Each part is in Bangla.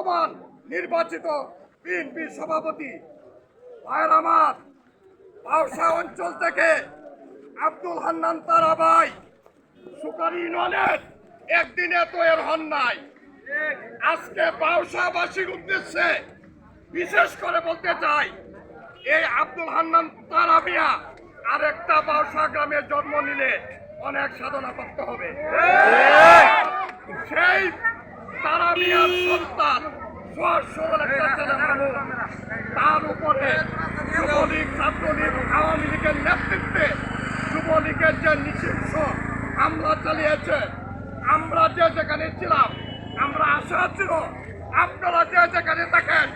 বর্তমান নির্বাচিত বিএনপি সভাপতি ভাইয়ের আমার পাউসা অঞ্চল থেকে আব্দুল হান্নান তারাবাই সুকারি ইউনিয়নের একদিনে তো এর হন নাই। আজকে পাউসাবাসীর উদ্দেশ্যে বিশেষ করে বলতে চাই এই আব্দুল হান্নান তারাবিয়া আরেকটা পাউসা গ্রামে জন্ম নিলে অনেক সাধনা করতে হবে। সেই সন্তান। সহজ সরল একটা তার উপরে যুবলীগ, ছাত্রলীগ, আওয়ামী লীগের নেতৃত্বে যুবলীগের যে নিষিদ্ধ হামলা চালিয়েছে, আমরা যে যেখানে ছিলাম, আমরা আশা ছিল, আপনারা যে যেখানে থাকেন,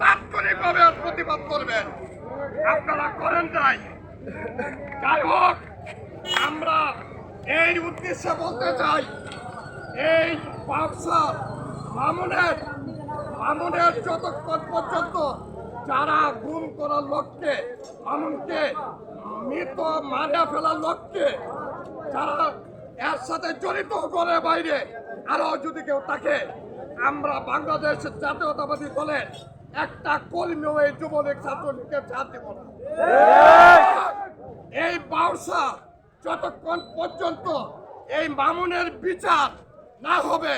তাৎক্ষণিকভাবে প্রতিবাদ করবেন। আপনারা করেন নাই। যাই হোক, আমরা এই উদ্দেশ্যে বলতে চাই, এই ব্যবসার মামুনের মামুনের যতক্ষণ পর্যন্ত যারা গুম করার লক্ষ্যে মামুনকে মৃত মারা ফেলার লক্ষ্যে যারা এর সাথে জড়িত করে বাইরে, আরও যদি কেউ থাকে, আমরা বাংলাদেশের জাতীয়তাবাদী দলের একটা কর্মীও এই যুবলীগ ছাত্রলীগের ছাড় দেব না। এই বাউসা যতক্ষণ পর্যন্ত এই মামুনের বিচার না হবে।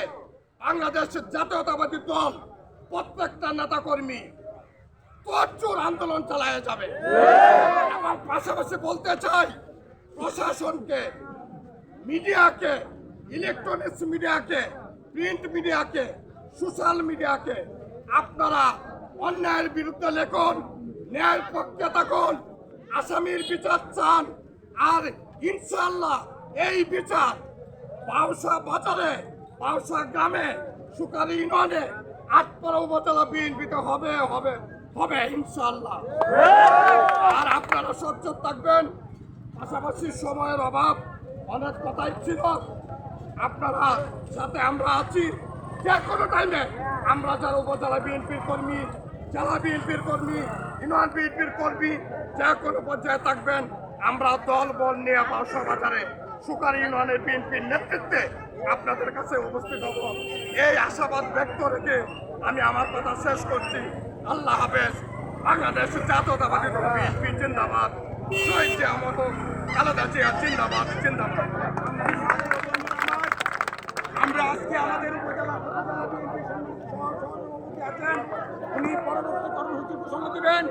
বাংলাদেশের জাতীয়তাবাদী দল প্রত্যেকটা নেতা কর্মী প্রচুর আন্দোলন চালায় যাবে। এবং পাশাপাশি বলতে চাই, প্রশাসনকে, মিডিয়াকে ইলেকট্রনিক্স মিডিয়াকে প্রিন্ট মিডিয়াকে সোশ্যাল মিডিয়াকে আপনারা অন্যায়ের বিরুদ্ধে লেখুন, ন্যায়ের পক্ষে থাকুন, আসামির বিচার চান, আর ইনশাল্লাহ এই বিচার পাউসা বাজারে পাউসা গ্রামে সুকারি ইউনিয়নে আটপাড়া উপজেলা বিএনপিতে হবে হবে হবে ইনশাল্লাহ আর আপনারা সহ্য থাকবেন, পাশাপাশি সময়ের অভাব, অনেক কথাই ছিল। আপনারা সাথে আমরা আছি, যে কোনো টাইমে আমরা যারা উপজেলা বিএনপির কর্মী, জেলা বিএনপির কর্মী, ইউনিয়ন বিএনপির কর্মী, যে কোনো পর্যায়ে থাকবেন। আমরা দল বল নিয়ে বাসা বাজারে সুকারি ইউনিয়নের বিএনপির নেতৃত্বে আপনাদের কাছে উপস্থিত হব। এই আশাবাদ ব্যক্ত রেখে আমি আমার কথা শেষ করছি। আল্লাহ হাফেজ। বাংলাদেশ জাতীয়তাবাদী দল, বিএনপি জিন্দাবাদ। শহীদ জিয়া মতো খালেদা জিয়া জিন্দাবাদ জিন্দাবাদ। আমরা আজকে আমাদের উপজেলা উনি পরবর্তী কর্মসূচি ঘোষণা দিবেন।